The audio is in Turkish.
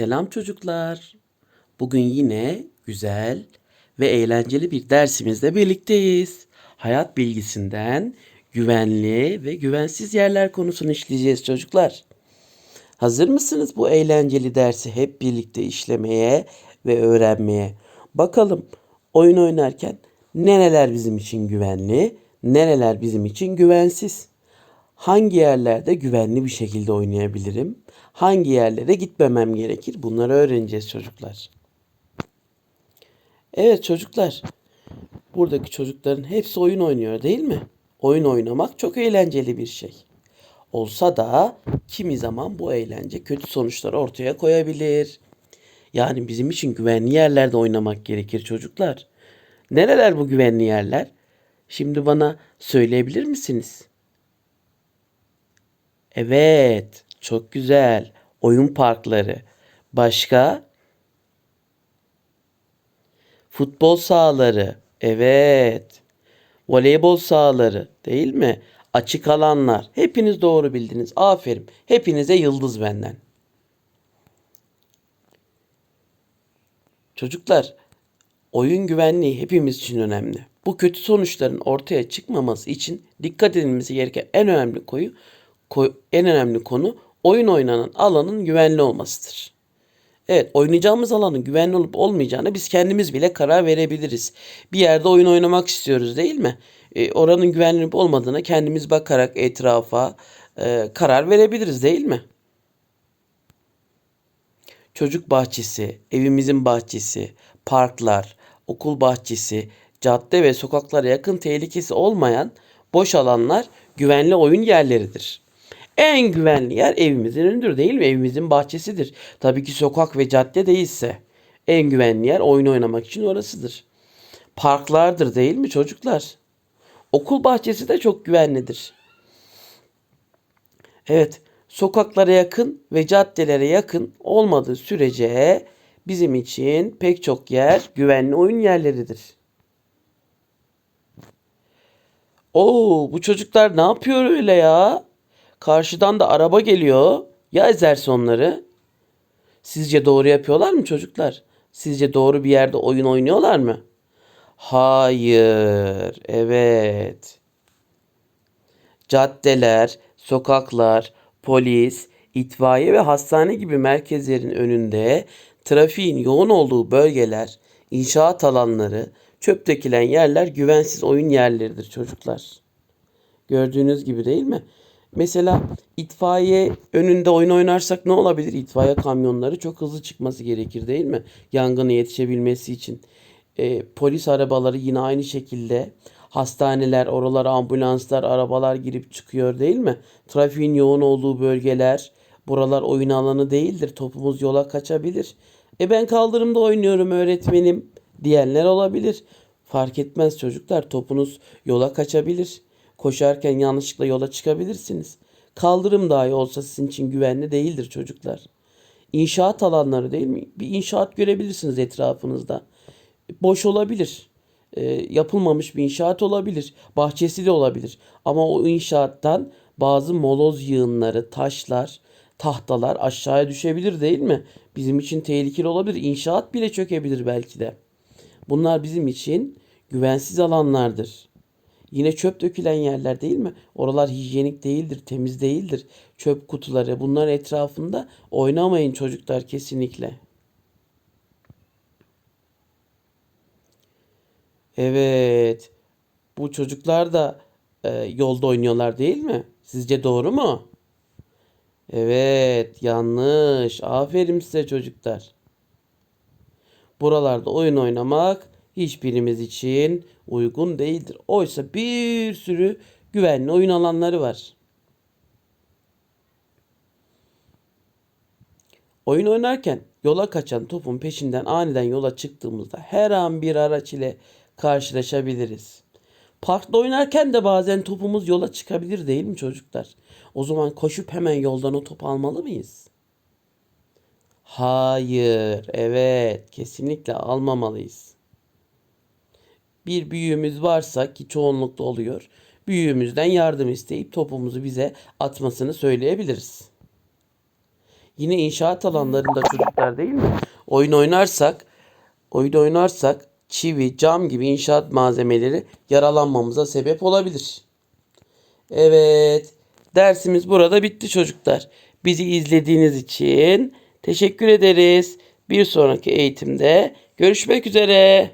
Selam çocuklar. Bugün yine güzel ve eğlenceli bir dersimizle birlikteyiz. Hayat bilgisinden güvenli ve güvensiz yerler konusunu işleyeceğiz çocuklar. Hazır mısınız bu eğlenceli dersi hep birlikte işlemeye ve öğrenmeye? Bakalım oyun oynarken nereler bizim için güvenli, nereler bizim için güvensiz? Hangi yerlerde güvenli bir şekilde oynayabilirim? Hangi yerlere gitmemem gerekir? Bunları öğreneceğiz çocuklar. Evet çocuklar. Buradaki çocukların hepsi oyun oynuyor değil mi? Oyun oynamak çok eğlenceli bir şey. Olsa da kimi zaman bu eğlence kötü sonuçlar ortaya koyabilir. Yani bizim için güvenli yerlerde oynamak gerekir çocuklar. Nereler bu güvenli yerler? Şimdi bana söyleyebilir misiniz? Evet, çok güzel. Oyun parkları. Başka? Futbol sahaları. Evet. Voleybol sahaları, değil mi? Açık alanlar. Hepiniz doğru bildiniz. Aferin. Hepinize yıldız benden. Çocuklar, oyun güvenliği hepimiz için önemli. Bu kötü sonuçların ortaya çıkmaması için dikkat edilmesi gereken en önemli koyu ko- en önemli konu oyun oynanan alanın güvenli olmasıdır. Evet, oynayacağımız alanın güvenli olup olmayacağını biz kendimiz bile karar verebiliriz. Bir yerde oyun oynamak istiyoruz değil mi? E, oranın güvenli olup olmadığına kendimiz bakarak etrafa e, karar verebiliriz değil mi? Çocuk bahçesi, evimizin bahçesi, parklar, okul bahçesi, cadde ve sokaklara yakın tehlikesi olmayan boş alanlar güvenli oyun yerleridir. En güvenli yer evimizin önüdür değil mi? Evimizin bahçesidir. Tabii ki sokak ve cadde değilse. En güvenli yer oyun oynamak için orasıdır. Parklardır değil mi çocuklar? Okul bahçesi de çok güvenlidir. Evet, sokaklara yakın ve caddelere yakın olmadığı sürece bizim için pek çok yer güvenli oyun yerleridir. Oo, bu çocuklar ne yapıyor öyle ya? Karşıdan da araba geliyor. Ya ezerse onları? Sizce doğru yapıyorlar mı çocuklar? Sizce doğru bir yerde oyun oynuyorlar mı? Hayır. Evet. Caddeler, sokaklar, polis, itfaiye ve hastane gibi merkezlerin önünde trafiğin yoğun olduğu bölgeler, inşaat alanları, çöp dökülen yerler güvensiz oyun yerleridir çocuklar. Gördüğünüz gibi değil mi? Mesela itfaiye önünde oyun oynarsak ne olabilir? İtfaiye kamyonları çok hızlı çıkması gerekir değil mi? Yangına yetişebilmesi için. E, polis arabaları yine aynı şekilde. Hastaneler, oralara ambulanslar, arabalar girip çıkıyor değil mi? Trafiğin yoğun olduğu bölgeler, buralar oyun alanı değildir. Topumuz yola kaçabilir. E ben kaldırımda oynuyorum öğretmenim diyenler olabilir. Fark etmez çocuklar topunuz yola kaçabilir. Koşarken yanlışlıkla yola çıkabilirsiniz. Kaldırım dahi olsa sizin için güvenli değildir çocuklar. İnşaat alanları değil mi? Bir inşaat görebilirsiniz etrafınızda. Boş olabilir. E, yapılmamış bir inşaat olabilir. Bahçesi de olabilir. Ama o inşaattan bazı moloz yığınları, taşlar, tahtalar aşağıya düşebilir değil mi? Bizim için tehlikeli olabilir. İnşaat bile çökebilir belki de. Bunlar bizim için güvensiz alanlardır. Yine çöp dökülen yerler değil mi? Oralar hijyenik değildir, temiz değildir. Çöp kutuları bunlar etrafında oynamayın çocuklar kesinlikle. Evet. Bu çocuklar da e, yolda oynuyorlar değil mi? Sizce doğru mu? Evet, yanlış. Aferin size çocuklar. Buralarda oyun oynamak hiçbirimiz için uygun değildir. Oysa bir sürü güvenli oyun alanları var. Oyun oynarken yola kaçan topun peşinden aniden yola çıktığımızda her an bir araç ile karşılaşabiliriz. Parkta oynarken de bazen topumuz yola çıkabilir değil mi çocuklar? O zaman koşup hemen yoldan o topu almalı mıyız? Hayır, evet, kesinlikle almamalıyız. Bir büyüğümüz varsa ki çoğunlukla oluyor. Büyüğümüzden yardım isteyip topumuzu bize atmasını söyleyebiliriz. yine inşaat alanlarında çocuklar değil mi? Oyun oynarsak, oyun oynarsak çivi, cam gibi inşaat malzemeleri yaralanmamıza sebep olabilir. Evet, dersimiz burada bitti çocuklar. Bizi izlediğiniz için teşekkür ederiz. Bir sonraki eğitimde görüşmek üzere.